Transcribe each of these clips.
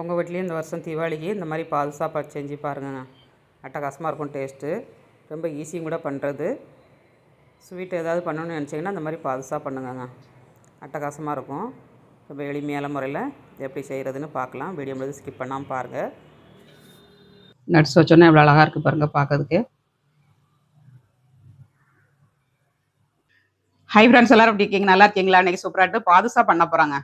உங்கள் வீட்லேயும் இந்த வருஷம் தீபாவளிக்கு இந்த மாதிரி பால் சாப்பாடு செஞ்சு பாருங்கண்ணா. அட்டகாசமாக இருக்கும் டேஸ்ட்டு ரொம்ப ஈஸியும் கூட பண்ணுறது ஸ்வீட் ஏதாவது பண்ணணும்னு நினச்சிங்கன்னா இந்த மாதிரி பாதுசாக பண்ணுங்கங்க அட்டகாசமாக இருக்கும். ரொம்ப எளிமையான முறையில் எப்படி செய்கிறதுன்னு பார்க்கலாம். வீடியோ முழுது ஸ்கிப் பண்ணாமல் பாருங்கள் நட்ஸ் வச்சோன்னே எவ்வளோ அழகாக இருக்குது பாருங்கள் பார்க்கறதுக்கு. ஹை ஃப்ரெண்ட்ஸ் எல்லோரும் எப்படி இருக்கீங்க? நல்லா இருக்கீங்களா? இன்றைக்கி சூப்பராகிட்டு பாதுசாக பண்ண போகிறாங்க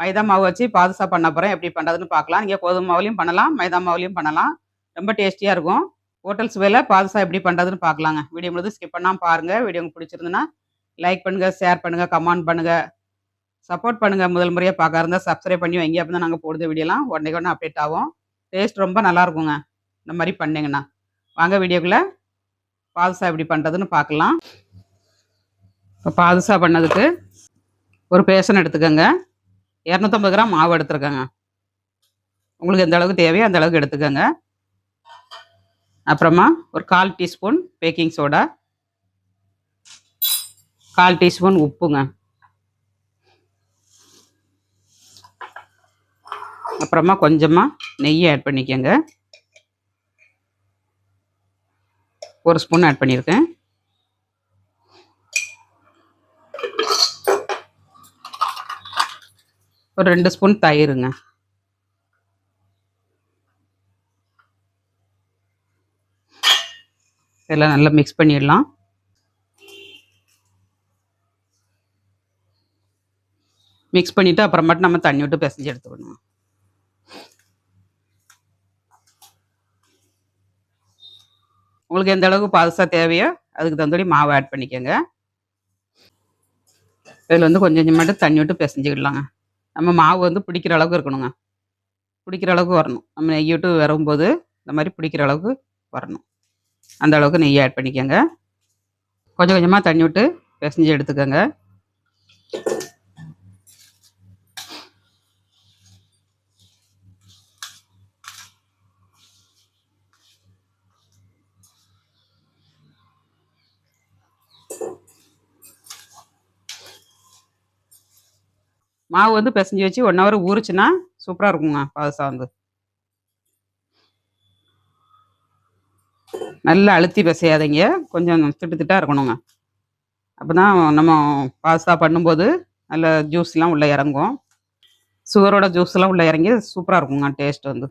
மைதா மாவு வச்சு பாதுசா பண்ண போகிறேன் எப்படி பண்ணுறதுன்னு பார்க்கலாம். நீங்கள் கோதுமை மாவுலையும் பண்ணலாம் மைதா மாவுலையும் பண்ணலாம். ரொம்ப டேஸ்டியாக இருக்கும். ஹோட்டல் சுவையில் பாதுசா எப்படி பண்ணுறதுன்னு பார்க்கலாங்க. வீடியோ முழுது ஸ்கிப் பண்ணாமல் பாருங்கள் வீடியோ உங்களுக்கு பிடிச்சிருந்துன்னா லைக் பண்ணுங்கள் ஷேர் பண்ணுங்கள் கமெண்ட் பண்ணுங்கள் சப்போர்ட் பண்ணுங்கள் முதல் முறையாக பார்க்க இருந்தால் சப்ஸ்கிரைப் பண்ணி வைங்க. அப்போ தான் நாங்கள் போடுறது வீடியோலாம் உடனே உடனே அப்டேட் ஆகும். டேஸ்ட் ரொம்ப நல்லா இருக்குங்க. இந்த மாதிரி பண்ணிங்கன்னா. வாங்க வீடியோக்குள்ளே பாதுசா எப்படி பண்ணுறதுன்னு பார்க்கலாம். இப்போ பாதுசா பண்ணதுக்கு ஒரு பேசன் எடுத்துக்கோங்க. இரநூத்தம்பது கிராம் மாவு எடுத்துருக்கேங்க. உங்களுக்கு எந்த அளவுக்கு தேவையோ அந்த அளவுக்கு எடுத்துக்கோங்க. அப்புறமா ஒரு கால் டீஸ்பூன் பேக்கிங் சோடா. கால் டீஸ்பூன் உப்புங்க. அப்புறமா கொஞ்சமாக நெய் ஆட் பண்ணிக்கோங்க. ஒரு ஸ்பூன் ஆட் பண்ணியிருக்கேன். ஒரு ரெண்டு ஸ்பூன் தயிருங்க. இதெல்லாம் நல்லா மிக்ஸ் பண்ணிடலாம். மிக்ஸ் பண்ணிவிட்டு அப்புறமாட்டு நம்ம தண்ணி விட்டு பிசைஞ்சு எடுத்துக்கணும். உங்களுக்கு எந்த அளவுக்கு பாதுசா தேவையோ அதுக்கு தகுந்தபடி மாவு ஆட் பண்ணிக்கோங்க. இதில் வந்து கொஞ்சம் கொஞ்சமாட்டு மட்டும் தண்ணி விட்டு பிசைஞ்சிக்கிடலாங்க நம்ம மாவு வந்து பிடிக்கிற அளவுக்கு இருக்கணுங்க. பிடிக்கிற அளவுக்கு வரணும். நம்ம நெய் விட்டு வரும்போது இந்த மாதிரி பிடிக்கிற அளவுக்கு வரணும். அந்த அளவுக்கு நெய் ஆட் பண்ணிக்கோங்க. கொஞ்சம் கொஞ்சமாக தண்ணி விட்டு பிசைஞ்சு எடுத்துக்கோங்க. மாவு வந்து பிசைஞ்சு வச்சு ஒன் ஹவர் ஊறுச்சுன்னா சூப்பராக இருக்குங்க பாதுசா வந்து நல்லா அழுத்தி பிசையாதீங்க. கொஞ்சம் திட்டு திட்டாக இருக்கணுங்க. அப்போ தான் நம்ம பாதுசா பண்ணும்போது நல்ல ஜூஸ்லாம் உள்ளே இறங்கும். சுகரோட ஜூஸ்லாம் உள்ளே இறங்கி சூப்பராக இருக்குங்க டேஸ்ட் வந்து.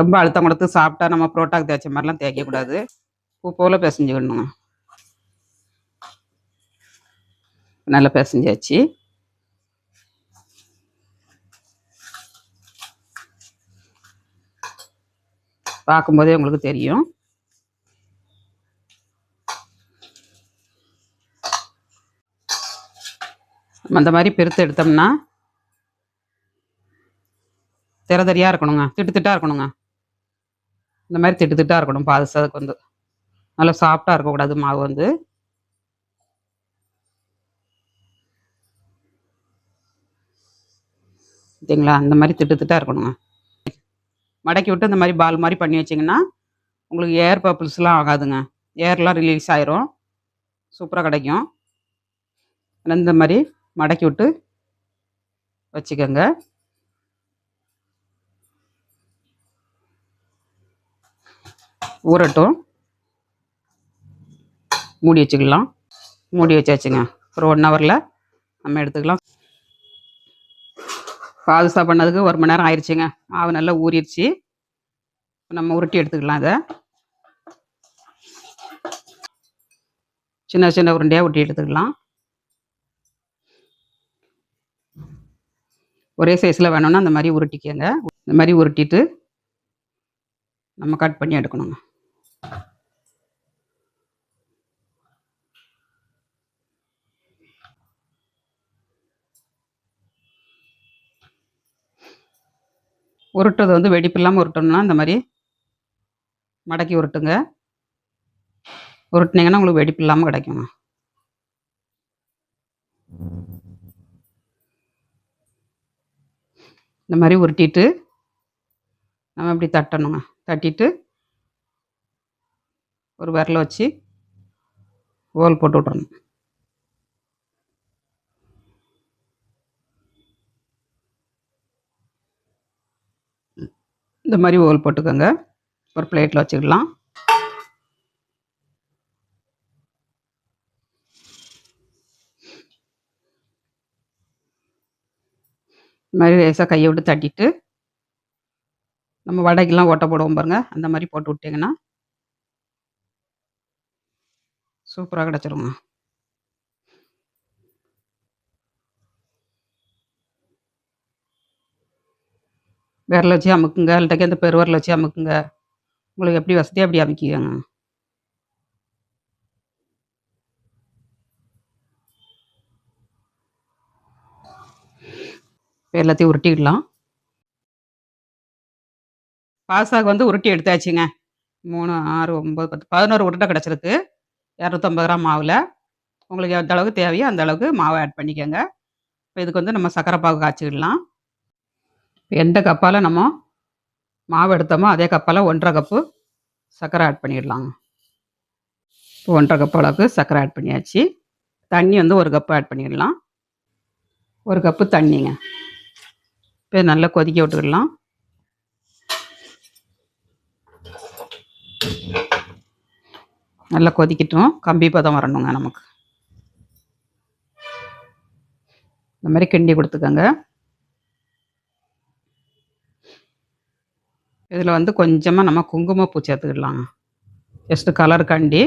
ரொம்ப அழுத்தம் கொடுத்து சாப்பிட்டா நம்ம புரோட்டாக்கு தேய்ச்ச மாதிரிலாம் தேய்க்கக்கூடாது. பூ போல் பிசைஞ்சுக்கணுங்க. நல்லா பிசைஞ்சாச்சு. பார்க்கும்போதே உங்களுக்கு தெரியும். அந்த மாதிரி பெருத்து எடுத்தோம்னா திறதறியாக இருக்கணுங்க. திட்டு திட்டாக இருக்கணுங்க. இந்த மாதிரி திட்டுத்திட்டாக இருக்கணும். பாதுசாதுக்கு வந்து. நல்லா சாஃப்டாக இருக்கக்கூடாது மாவு வந்து. சரிங்களா? அந்த மாதிரி திட்டுத்திட்டாக இருக்கணுங்க. மடக்கி விட்டு இந்த மாதிரி பால் மாதிரி பண்ணி வச்சிங்கன்னா உங்களுக்கு ஏர் பப்புள்ஸ்லாம் ஆகாதுங்க. ஏர்லாம் ரிலீஸ் ஆயிரும். சூப்பராக கிடைக்கும். இந்த மாதிரி மடக்கி விட்டு வச்சுக்கோங்க. ஊறட்டும். மூடி வச்சுக்கலாம். மூடி வச்சாச்சுங்க. ஒரு ஒன் ஹவரில் நம்ம எடுத்துக்கலாம். பாதுசா பண்ணதுக்கு ஒரு மணி நேரம் ஆயிடுச்சுங்க மாவு நல்லா ஊறிடுச்சு. நம்ம உருட்டி எடுத்துக்கலாம் அதை சின்ன சின்ன உருண்டையாக உருட்டி எடுத்துக்கலாம். ஒரே சைஸில் வேணும்னா அந்த மாதிரி உருட்டிக்கங்க. இந்த மாதிரி உருட்டிட்டு நம்ம கட் பண்ணி எடுக்கணுங்க. உருட்டுறது வந்து வெடிப்பு இல்லாமல் உருட்டணும்னா இந்த மாதிரி மடக்கி உருட்டுங்க. உருட்டினீங்கன்னா உங்களுக்கு வெடிப்பு இல்லாமல் கிடைக்குங்க. இந்த மாதிரி உருட்டிட்டு நம்ம இப்படி தட்டணுங்க. தட்டிட்டு ஒரு விரல வச்சு ஓல் போட்டு விட்றணும் இந்த மாதிரி ஓல் போட்டுக்கோங்க. ஒரு பிளேட்டில் வச்சுக்கலாம். இந்த மாதிரி லேசாக கையை விட்டு தட்டிட்டு நம்ம வடைக்கெல்லாம் ஓட்ட போடுவோம் பாருங்க. அந்த மாதிரி போட்டு விட்டிங்கன்னா சூப்பராக கிடச்சிருங்க. விரல வச்சு அமுக்குங்க இல்லாட்டி அந்த பெருவரில் வச்சு அமுக்குங்க. உங்களுக்கு எப்படி வசதியாக அப்படி அமைக்கிக்கங்க. எல்லாத்தையும் உருட்டிடலாம். பாசாக்கு வந்து உருட்டி எடுத்தாச்சுங்க. மூணு ஆறு ஒம்பது பத்து பதினோரு உருட்டை கிடச்சிருக்கு. இரநூத்தம்பது கிராம் மாவில். உங்களுக்கு எந்த அளவுக்கு தேவையோ அந்த அளவுக்கு மாவை ஆட் பண்ணிக்கோங்க. இப்போ இதுக்கு வந்து நம்ம சக்கரை பாகு காய்ச்சிக்கிடலாம். எந்த கப்பால் நம்ம மாவு எடுத்தோமோ அதே கப்பால் ஒன்றரை கப்பு சர்க்கரை ஆட் பண்ணிடலாங்க. இப்போ ஒன்றரை கப் அளவுக்கு சர்க்கரை ஆட் பண்ணியாச்சு. தண்ணி வந்து ஒரு கப்பு ஆட் பண்ணிடலாம். ஒரு கப்பு தண்ணிங்க. இப்போ நல்லா கொதிக்க விட்டுக்கிடலாம் நல்லா கொதிக்கட்டும். கம்பி பதம் வரணுங்க நமக்கு. இந்த மாதிரி கிண்டி கொடுத்துக்கோங்க. இதில் வந்து கொஞ்சமாக நம்ம குங்குமப்பூ சேர்த்துக்கிடலாங்க ஜஸ்ட்டு கலர் கண்டி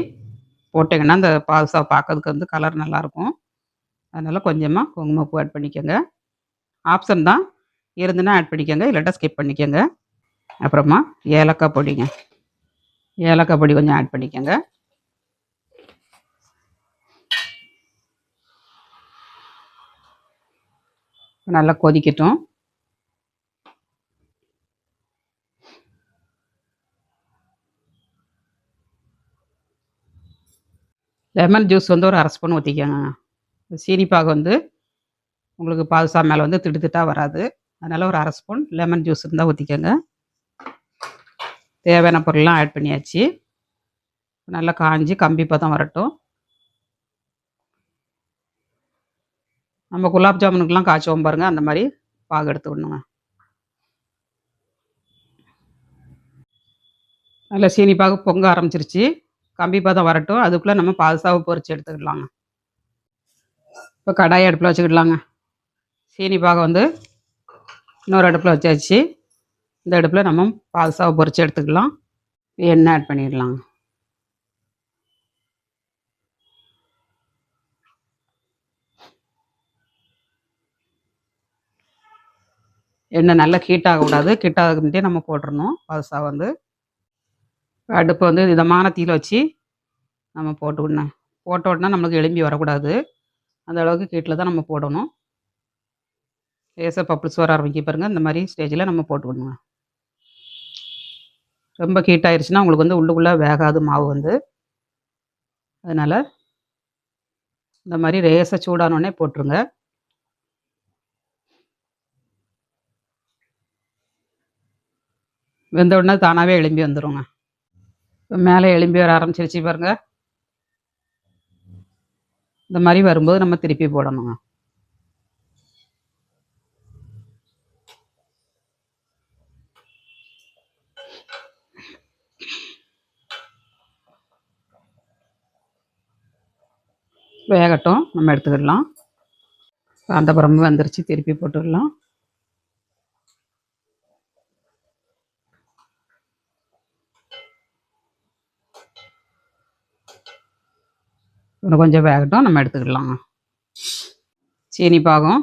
போட்டிங்கன்னா அந்த பாதுசா பார்க்கறதுக்கு வந்து கலர் நல்லாயிருக்கும். அதனால் கொஞ்சமாக குங்குமப்பூ ஆட் பண்ணிக்கோங்க. ஆப்ஷன் தான் இருந்துன்னா ஆட் பண்ணிக்கோங்க இல்லாட்டா ஸ்கிப் பண்ணிக்கோங்க. அப்புறமா ஏலக்காய் பொடிங்க. ஏலக்காய் பொடி கொஞ்சம் ஆட் பண்ணிக்கோங்க. நல்லா கொதிக்கட்டும். லெமன் ஜூஸ் வந்து ஒரு அரை ஸ்பூன் ஊற்றிக்கோங்க சீனிப்பாகு வந்து உங்களுக்கு பாதுசா மேலே வந்து திட்டு வராது. அதனால் ஒரு அரை ஸ்பூன் லெமன் ஜூஸ் இருந்தால் ஊற்றிக்கோங்க தேவையான பொருள்லாம் ஆட் பண்ணியாச்சு. நல்லா காஞ்சி கம்பி பதம் வரட்டும். நம்ம குலாப் ஜாமுனுக்கெலாம் காய்ச்சுவோம் பாருங்கள் அந்த மாதிரி பாகு எடுத்துக்கணுங்க நல்லா சீனி பாகு பொங்க ஆரம்பிச்சிருச்சு. கம்பி பதம் வரட்டும். அதுக்குள்ளே நம்ம பாதுசாவை பொறிச்சு எடுத்துக்கிடலாங்க இப்போ கடாய் அடுப்பில் வச்சுக்கிடலாங்க. சீனி பாகம் வந்து இன்னொரு அடுப்பில் வச்சாச்சு. இந்த அடுப்பில் நம்ம பாதுசாவை பொறிச்சு எடுத்துக்கலாம். எண்ணெய் ஆட் பண்ணிடலாங்க. எண்ணெய் நல்லா ஹீட் ஆகக்கூடாது. ஹீட் ஆகுதுன்ட்டே நம்ம போட்டுடணும் பாதுசா வந்து அடுப்பு வந்து இதமான தீயில் வச்சு நம்ம போட்டுக்கணும் போட்ட உடனே நம்மளுக்கு எலும்பி வரக்கூடாது. அந்த அளவுக்கு ஹீட்டில் தான் நம்ம போடணும். லேசாக பப்புள்ஸ் வர ஆரம்பிக்க பாருங்கள் இந்த மாதிரி ஸ்டேஜில் நம்ம போட்டுக்கணுங்க ரொம்ப ஹீட் ஆயிடுச்சுன்னா உங்களுக்கு வந்து உள்ளுக்குள்ளே வேகாது மாவு வந்து. அதனால் இந்த மாதிரி ரேசை சூடானோடனே போட்டுருங்க. வெந்த உடனே தானாகவே எலும்பி வந்துருங்க. மேலே எலும்பி வர ஆரம்பிச்சிருச்சு பாருங்க. இந்த மாதிரி வரும்போது நம்ம திருப்பி போடணுங்க. வேகட்டும் நம்ம எடுத்துக்கிடலாம். அந்த வந்துருச்சு திருப்பி போட்டுடலாம். இன்னும் கொஞ்சம் வேகட்டும் நம்ம எடுத்துக்கலாம் சீனி பாகம்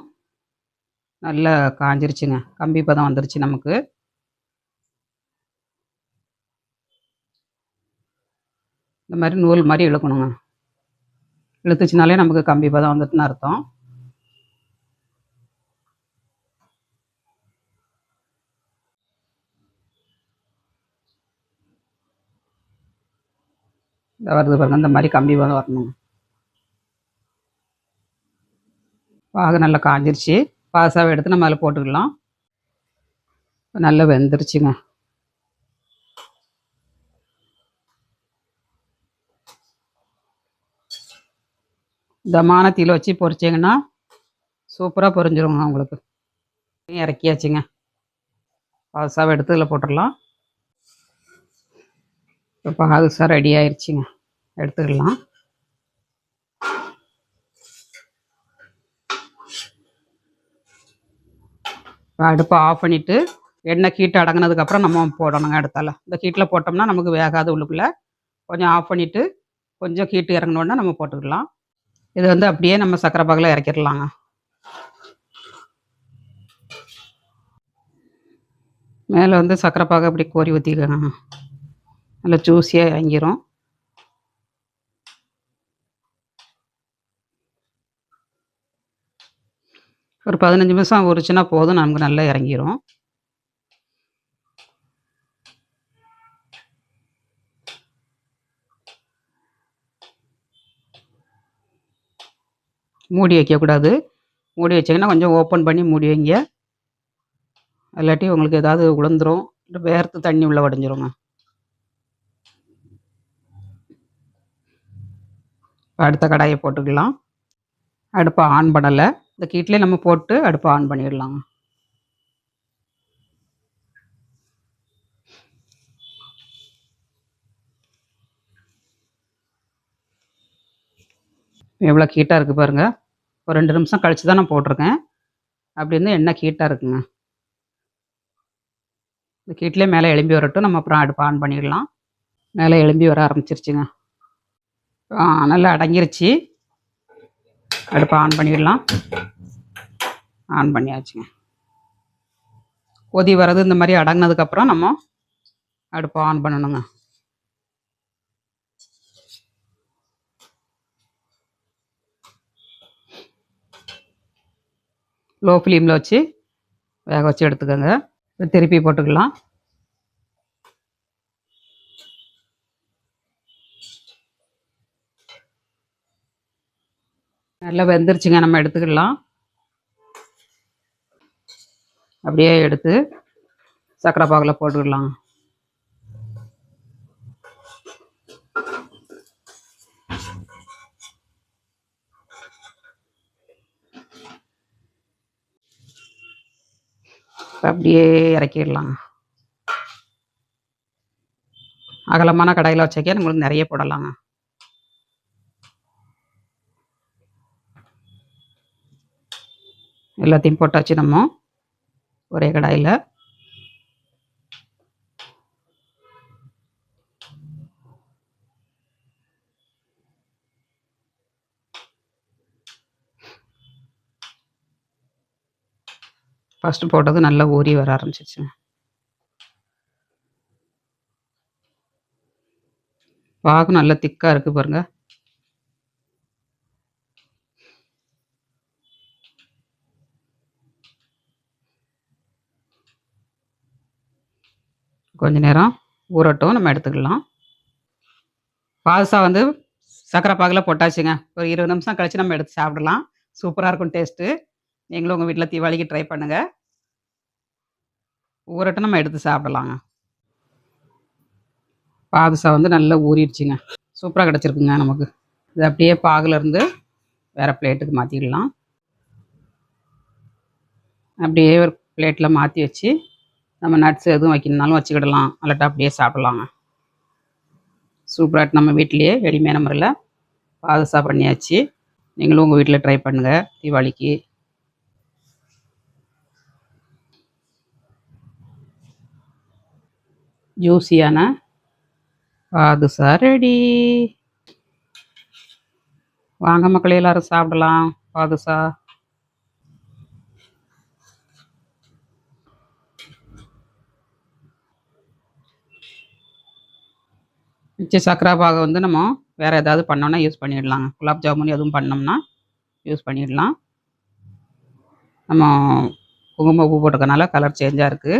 நல்லா காஞ்சிருச்சுங்க. கம்பி பதம் வந்துருச்சு நமக்கு. இந்த மாதிரி நூல் மாதிரி இழுக்கணுங்க. இழுத்துச்சுனாலே நமக்கு கம்பி பதம் வந்துட்டுன்னு அர்த்தம். இந்த வருது பாருங்க இந்த மாதிரி கம்பி பதம் வரணுங்க. பாகு நல்லா காஞ்சிருச்சு. பாசாவை எடுத்து நம்ம அதில் போட்டுக்கலாம். நல்லா வெந்துருச்சுங்க. தமான தீல வச்சு பொரிச்சிங்கன்னா சூப்பராக பொரிஞ்சிருங்க உங்களுக்கு. இறக்கியாச்சுங்க. பாதுசாவை எடுத்து இதில் போட்டுடலாம். இப்போ பாதுசா ரெடி ஆயிடுச்சுங்க எடுத்துக்கலாம் அடுப்பை ஆஃப் பண்ணிவிட்டு எண்ணெய் கீட்டு அடங்கினதுக்கப்புறம் நம்ம போடணுங்க அடுத்தால. இந்த கீட்டில் போட்டோம்னா நமக்கு வேகாத உள்ளுக்குள்ளே. கொஞ்சம் ஆஃப் பண்ணிவிட்டு கொஞ்சம் கீட்டு இறங்கினோடனே நம்ம போட்டுக்கலாம். இது வந்து அப்படியே நம்ம சக்கரை பாகில் இறக்கிடலாங்க மேலே வந்து சக்கரை பாகை அப்படி கோரி ஊற்றிக்கோங்க நல்லா ஜூஸியாக இறங்கிரும். ஒரு பதினஞ்சு நிமிஷம் உரிச்சுன்னா போதும் நமக்கு நல்லா இறங்கிரும் மூடி வைக்கக்கூடாது மூடி வச்சிங்கன்னா கொஞ்சம் ஓப்பன் பண்ணி மூடி வைங்க. இல்லாட்டி உங்களுக்கு ஏதாவது உளுந்துரும். வேர்த்து தண்ணி உள்ளே வடைஞ்சிருங்க. அடுத்த கடாயை போட்டுக்கலாம். அடுப்பை ஆன் பண்ணலை. இந்த கீட்டிலே நம்ம போட்டு அடுப்பை ஆன் பண்ணிடலாங்க எவ்வளோ ஹீட்டாக இருக்குது பாருங்கள் ஒரு ரெண்டு நிமிஷம் கழித்து தான் நான் போட்டிருக்கேன். அப்படி இருந்து எண்ணெய் ஹீட்டாக இருக்குங்க? இந்த கீட்டிலே மேலே எலும்பி வரட்டும். நம்ம அப்புறம் அடுப்பு ஆன் பண்ணிடலாம். மேலே எலும்பி வர ஆரம்பிச்சிருச்சுங்க. நல்லா அடங்கிருச்சு. அடுப்பை ஆன் பண்ணிடலாம். ஆன் பண்ணியாச்சுங்க. கொதி வர்றது இந்த மாதிரி அடங்கினதுக்கப்புறம் நம்ம அடுப்பை ஆன் பண்ணணுங்க. லோ ஃப்ளேமில் வச்சு வேக வச்சு எடுத்துக்கோங்க. திருப்பி போட்டுக்கலாம். நல்லா வெந்துருச்சுங்க நம்ம எடுத்துக்கலாம். அப்படியே எடுத்து சக்கரை பாகில் போட்டுக்கலாம் அப்படியே இறக்கிடலாம். அகலமான கடையில் வச்சக்கே நம்மளுக்கு நிறைய போடலாங்க. எல்லாத்தையும் போட்டாச்சு நம்ம ஒரே கடாயில். ஃபஸ்ட்டு போட்டது நல்லா ஊறி வர ஆரம்பிச்சிச்சு பாகம் நல்லா திக்காக இருக்குது பாருங்க. கொஞ்ச நேரம் ஊறட்டும் நம்ம எடுத்துக்கலாம். பாதுஷா வந்து சக்கரை பாகில் போட்டாச்சுங்க. ஒரு இருபது நிமிஷம் கழித்து நம்ம எடுத்து சாப்பிடலாம். சூப்பராக இருக்கும் டேஸ்ட்டு நீங்களும் உங்கள் வீட்டில் தீபாவளிக்கு ட்ரை பண்ணுங்கள் ஊறட்டும் நம்ம எடுத்து சாப்பிடலாங்க. பாதுஷா வந்து நல்லா ஊறிடுச்சுங்க. சூப்பராக கிடச்சிருக்குங்க நமக்கு. இது அப்படியே பாகுலேருந்து வேறு பிளேட்டுக்கு மாற்றிடலாம் அப்படியே ஒரு பிளேட்டில் மாற்றி வச்சு நம்ம நட்ஸ் எதுவும் வைக்கணுனாலும் வச்சுக்கிடலாம். அல்லட்டா அப்படியே சாப்பிடலாங்க. சூப்பராக நம்ம வீட்டிலையே எளிமையான முறையில் பாதுசா பண்ணியாச்சு. நீங்களும் உங்கள் வீட்டில் ட்ரை பண்ணுங்கள் தீபாவளிக்கு. ஜூஸியான பாதுஷா ரெடி வாங்க மக்களே எல்லாரும் சாப்பிடலாம். பாதுஷா. மிச்ச சக்கரை பாகை வந்து நம்ம வேறு ஏதாவது பண்ணோன்னா யூஸ் பண்ணிடலாங்க. குலாப் ஜாமுன் எதுவும் பண்ணோம்னா யூஸ் பண்ணிடலாம். நம்ம குங்கும பூ போட்டுக்கனால கலர் சேஞ்சாக இருக்குது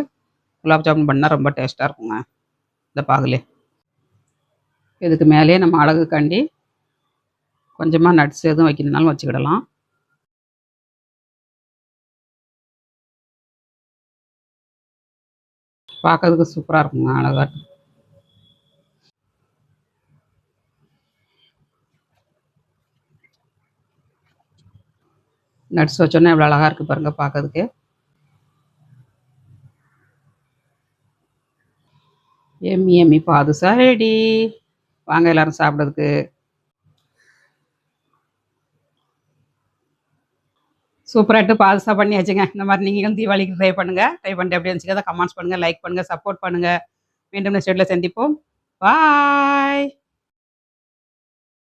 குலாப் ஜாமுன் பண்ணால் ரொம்ப டேஸ்ட்டாக இருக்குங்க இந்த பாகுலே. இதுக்கு மேலேயே நம்ம அழகுக்காண்டி கொஞ்சமாக நட்ஸ் எதுவும் வைக்கணுனாலும் வச்சுக்கிடலாம். பார்க்கறதுக்கு சூப்பராக இருக்குங்க அழகா நட்ஸ் வச்சோன்னா எவ்வளோ அழகாக இருக்குது பாருங்கள் பார்க்கறதுக்கு எம்மி எம்மி பாதுசா ரெடி வாங்க எல்லாரும் சாப்பிட்றதுக்கு. சூப்பராகிட்டு பாதுஷா பண்ணியாச்சுங்க. இந்த மாதிரி நீங்களும் தீபாவளிக்கு ட்ரை பண்ணுங்கள் ட்ரை பண்ணிட்டு எப்படி இருந்துச்சு கமெண்ட்ஸ் பண்ணுங்கள் லைக் பண்ணுங்கள் சப்போர்ட் பண்ணுங்கள் மீண்டும் நெக்ஸ்ட் வீட்டில் சந்திப்போம். பாய்